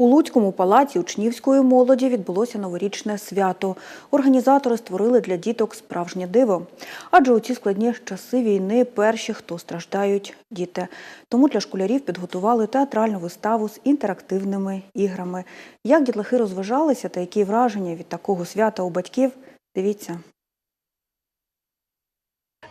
У Луцькому палаці учнівської молоді відбулося новорічне свято. Організатори створили для діток справжнє диво. Адже у ці складні часи війни перші, хто страждають – діти. Тому для школярів підготували театральну виставу з інтерактивними іграми. Як дітлахи розважалися та які враження від такого свята у батьків – дивіться.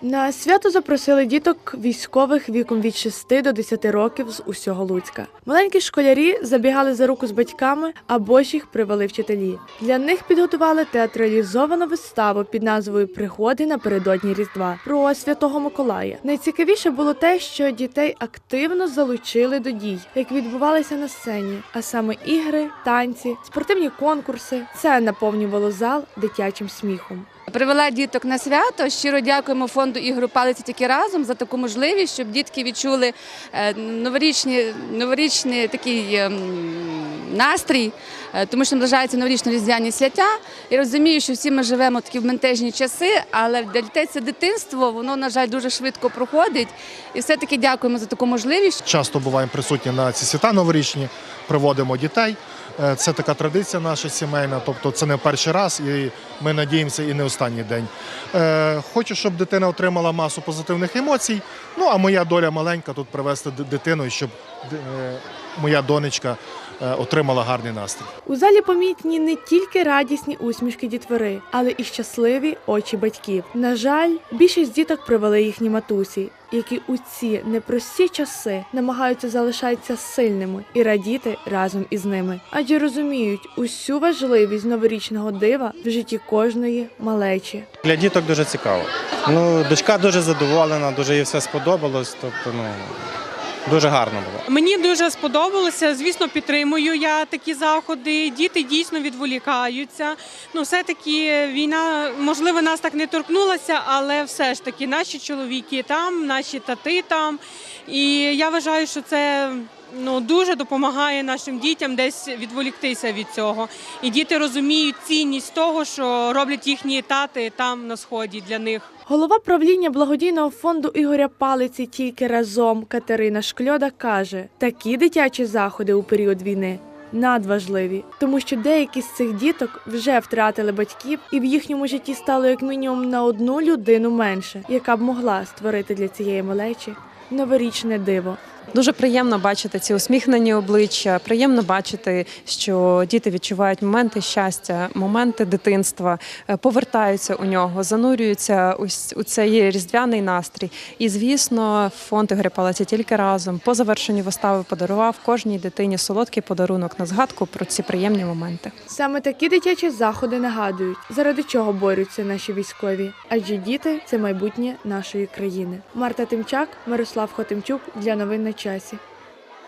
На свято запросили діток військових віком від 6 до 10 років з усього Луцька. Маленькі школярі забігали за руку з батьками або ж їх привели вчителі. Для них підготували театралізовану виставу під назвою Пригоди напередодні Різдва про святого Миколая. Найцікавіше було те, що дітей активно залучили до дій, які відбувалися на сцені, а саме ігри, танці, спортивні конкурси. Це наповнювало зал дитячим сміхом. Привела діток на свято. Щиро дякуємо фонду ігру палиці тільки разом за таку можливість, щоб дітки відчули е, новорічні, новорічний такий ем, настрій, е, тому що наближаються новорічно-різдвяні свята. І розумію, що всі ми живемо такі в ментежні часи, але для дітей це дитинство, воно, на жаль, дуже швидко проходить. І все-таки дякуємо за таку можливість. Часто буваємо присутні на ці свята новорічні, приводимо дітей. Е, Це така традиція наша сімейна, тобто це не перший раз, і ми надіємося, і не останній день. Е, Хочу, щоб дитина отримала масу позитивних емоцій. Ну а моя доля маленька тут привести дитину, щоб моя донечка отримала гарний настрій. У залі помітні не тільки радісні усмішки дітвори, але і щасливі очі батьків. На жаль, більшість діток привели їхні матусі, які у ці непрості часи намагаються залишатися сильними і радіти разом із ними, адже розуміють усю важливість новорічного дива в житті кожної малечі. Для діток дуже цікаво. Ну, дочка дуже задоволена, дуже їй все сподобалось. Тобто, ну дуже гарно було. Мені дуже сподобалося. Звісно, підтримую я такі заходи. Діти дійсно відволікаються. Ну, все-таки війна, можливо, нас так не торкнулася, але все ж таки наші чоловіки там, наші тати там. І я вважаю, що це. Ну, дуже допомагає нашим дітям десь відволіктися від цього. І діти розуміють цінність того, що роблять їхні тати там на сході для них. Голова правління благодійного фонду Ігоря Палиці тільки разом Катерина Шкльода каже: такі дитячі заходи у період війни. Надважливі, тому що деякі з цих діток вже втратили батьків, і в їхньому житті стало як мінімум на одну людину менше, яка б могла створити для цієї малечі новорічне диво. Дуже приємно бачити ці усміхнені обличчя. Приємно бачити, що діти відчувають моменти щастя, моменти дитинства, е, повертаються у нього, занурюються у цей різдвяний настрій. І звісно, фонд Ігоря Палаці тільки разом по завершенню вистави подарував кожній дитині солодкий подарунок на згадку про ці приємні моменти. Саме такі дитячі заходи нагадують, заради чого борються наші військові, адже діти це майбутнє нашої країни. Марта Тимчак, Мирослав Хотимчук для новин на часі.